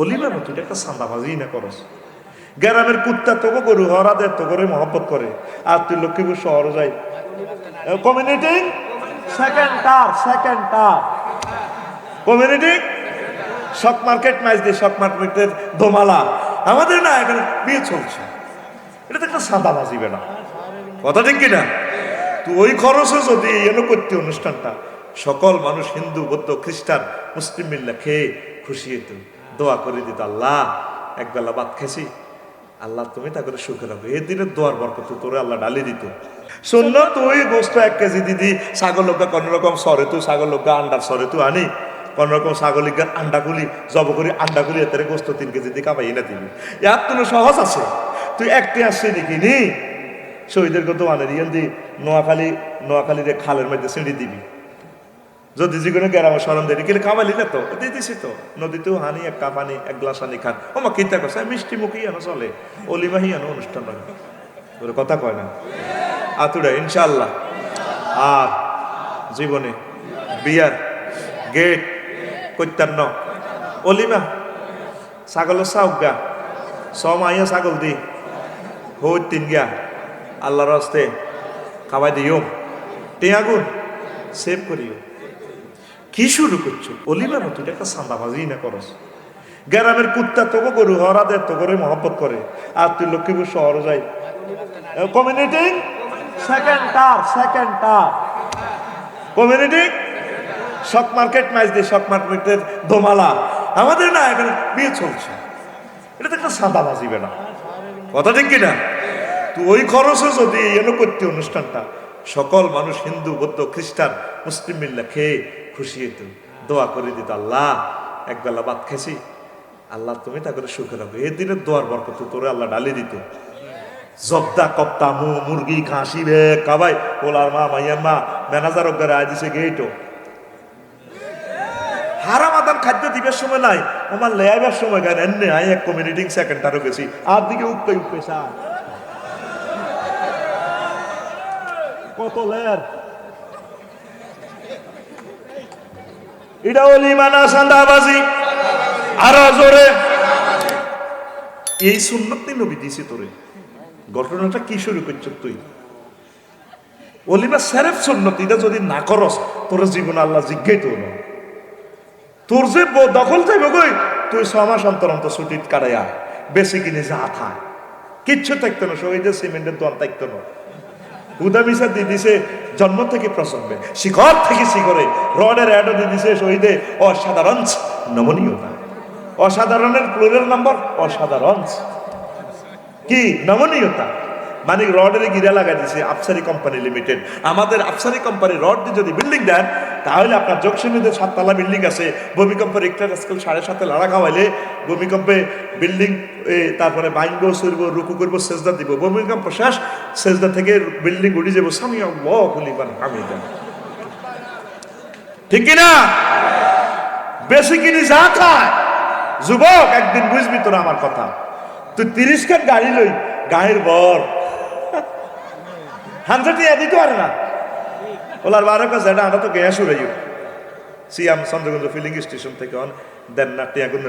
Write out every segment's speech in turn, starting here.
অলিমা মতো তুই একটা সান্দাবাজি না করস? গ্রামের কুত্তা তোকে গরু হরা দেয় তো করে মহব্বত করে। আর তুই লক্ষ্মীপুর শহরে যাই। কমিউনিটি সেকেন্ড টার সেকেন্ড টার কমিউনিটি শক মার্কেট ম্যাচ দিয়ে শক মার্কেটের দোমালা। আমাদের না, এখানে বিয়ে চলছে। এটা তো একটা সাদাবাজি বেনা কথা ঠিক কিনা? তুই ওই খরচে যদি এলো করতে অনুষ্ঠানটা সকল মানুষ হিন্দু, বৌদ্ধ, খ্রিস্টান, মুসলিম মিল্লা খেয়ে খুশি হইত। দোয়া করে দিত, আল্লাহ একবেলা ভাত খেয়েছি আল্লাহ, তুমি তা করে সুখে রাখো। এই দিনের দোয়ার বরকত তোরে আল্লাহ ডালি দিত। শূন্য তুই গোস্ত এক কেজি দিদি ছাগল লোকটা কোন রকম সরে তুই, ছাগল লোকটা আন্ডার সরে তুই আনি। কোনো রকম ছাগলিকার আন্ডাগুলি জব করি আন্ডাগুলি এতে গোস্ত তিন কেজি দিয়ে কামাই না দিবি। ইয়ার তো সহজ আছে? তুই একটি আসছে নাকি নি শহীদের কত মানে ইয়ান দি নোয়াখালী, নোয়াখালীর খালের মধ্যে সিঁড়ি দিবি। যদি যে কোনো গ্রামে সরম দেরি কিন্তু খাওয়ালি না তো? দিয়ে দিছি তো। নদীতেও হানি, এক কাপ আনি এক গ্লাস আনি খান। ও মা, কিতা করছে মিষ্টি মুখই আনো চলে। অলিমাহি আনো অনুষ্ঠান তোর কথা কয় না? আতুরা ইনশাল্লাহ আর জীবনে বিয়ার গেট কৈত্যান্ন অলিমা ছাগল চাউক সম আইয়া ছাগল দি হই তিন গিয়া আল্লাহর হস্তে খাওয়াই দিও। টেয়াগুন সেভ করিও কি শুরু করছ? অলিমা এটা একটা সান্দাবাজি না করস গ্রামের কুত্তা তোকে গরু হরা দেয় তো করে মহব্বত করে। আর তুই লক্ষ্মীপুর শহরে যাই। কমিউনিটি সেকেন্ড টার সেকেন্ড টার কমিউনিটি শক মার্কেট ম্যাচ দিয়ে শক মার্কেটের দোমালা। আমাদের না এখানে বিয়ে চলছে। এটা তো একটা সাদাবাজি বেনা কথা ঠিক কিনা? তুই ওই খরচে যদি এলো করতে অনুষ্ঠানটা সকল মানুষ হিন্দু, বৌদ্ধ, খ্রিস্টান, মুসলিম মিল্লা খেয়ে খুশি হইত। দোয়া করে দিত, আল্লাহ একবেলা ভাত খেয়েছি আল্লাহ, তুমি তা করে সুখে রাখো। এই দিনের দোয়ার বরকত তোরে আল্লাহ ডালি দিত। জব্দা, কপ্তা, মু, মুরগি, খাসি, বে, কাবাই, পোলার মা মাইয়ার মা, ম্যানেজার ওকে রায় দিছে গেইটো। হারাম আদাম খাদ্য দিবার সময় নাই। আমার লেয়াবার সময় গান, এনে আই এক কমিউনিটি সেকেন্ডারও গেছি। আর দিকে উঠতে উঠতে কত লেয়ার? এটা অলিমানা সান্দাবাজি। আরও জোরে। এই সুন্নতি নবী দিছি তোরে। ঘটনাটা কি শুরু করছ তুই? অলিমা সেরেফ সুন্নতি এটা যদি না করস, তোর জীবন আল্লাহ জিজ্ঞাই তো না। তোর যে দখল যাইব গই তুই ছ মাস অন্তর অন্তর ছুটি কাটাই আয় বেশি কিনে যা থায় কিচ্ছু থাকতো না শহীদের সিমেন্টের দোয়ান থাকতো না। হুদা মিশা দিয়ে দিছে, জন্ম থেকে প্রসঙ্গে শিখর থেকে শিখরে রডের অ্যাডও দিয়ে দিছে শহীদে, অসাধারণ নমনীয়তা। অসাধারণের প্লোরের নম্বর অসাধারণ। কি? নমনীয়তা। মানে রডের গিরা লাগাই দিছে আফসারি কোম্পানি লিমিটেড। আমাদের আফসারি কোম্পানি রড দিয়ে যদি বিল্ডিং দেন, তাহলে আপনার যোগসীমিতে সাততলা বিল্ডিং আছে। ভূমিকম্পের রিক্টার স্কেল সাড়ে সাতে লাড়া খাওয়াইলে ভূমিকম্পে বিল্ডিং তারপরে বাইঙ্গ সরব রুকু করব, সেজদা দিব। ভূমিকম্প শেষ, সেজদা থেকে বিল্ডিং উড়ি যাব। স্বামী খুলিবার আমি ঠিক কিনা বেশি কিনি যা খায়। যুবক, একদিন বুঝবি তোরা আমার কথা। তুই তিরিশ খান গাড়ি লই গাড়ির বর হান্ড্রেড ইয়া দিতে পারে না। ওলার বারো কাছে এটা আমরা তো গেয়া শুরু সিয়াম চন্দ্রগঞ্জ ফিলিং স্টেশন থেকে অন, দেন না, টিয়া গুন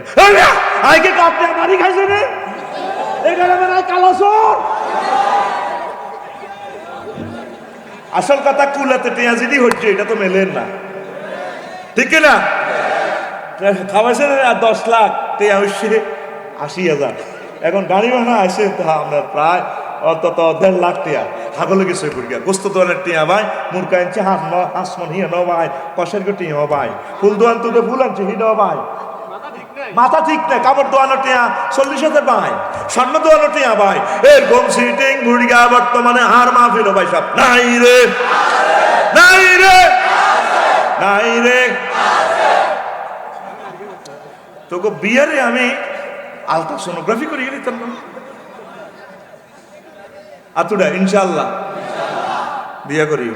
আইকে কাপতে মারি খাইছে রে? এখানে মানে কালো চোর! আসল কথা, কুলাতে টিয়া যদি হচ্ছে, এটা তো মেলেন না। ঠিক না খাওয়াইছে দশ লাখ, টিয়া হচ্ছে আশি হাজার। এখন গাড়ি ভাড়া আছে, তো আমরা প্রায় অন্তত দেড় লাখ টিয়া। হাগলে গেছে ঘুরিয়া গোস্ত দোয়ানের টিয়া ভাই, মুরগা আনছে হাঁস ন হাঁস মন হিয়া ন ভাই কষের গো টিয়া ভাই। ফুল দোয়ান তুলে ফুল আনছে হি ন ভাই। মাথা ঠিক নাই, কাপড় দোয়ানো টিয়া, চল্লিশ হাজার ভাই। স্বর্ণ দোয়ানো টিয়া ভাই। এর গম সিটিং ঘুরিয়া বর্তমানে হার মাহফিল ভাই সব। নাই রে। নাই রে। নাই রে। তোকে বিয়ারে আমি আলট্রাসোনোগ্রাফি করে গেলি তোর নাম আতুডা ইনশাল্লাহ বিয়া করিও।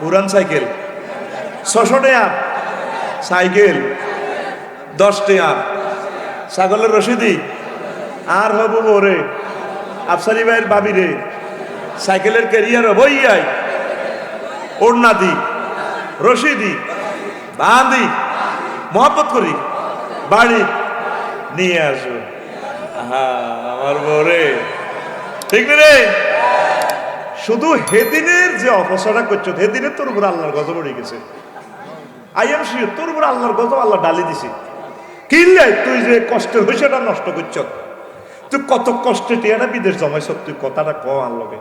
পুরান সাইকেল। ছশো টাকা সাইকেল। দশ টাকা ছাগলের রসিদি আর হব ওরে আফসারি ভাইয়ের বাবি রে। সাইকেলের ক্যারিয়ার বইয়াই ওড়না দি। রশিদি। বাঁধি। মহব্বত করি। বাড়ি। নিয়ে আসব। হ্যাঁ আমার বরে ঠিক রে? শুধু হেদিনের যে অপসারা করছ হেদিনের তোর উপর আল্লাহর গজব উড়ে গেছে। আই এম শিওর তোর উপর আল্লাহর গজব আল্লাহ ডালি দিছে। কিনলে তুই যে কষ্টের হয়েছে নষ্ট করছ। তুই কত কষ্টে টিয়াটা বিদেশ জমাইছ, তুই কথাটা কম আল্লাহকে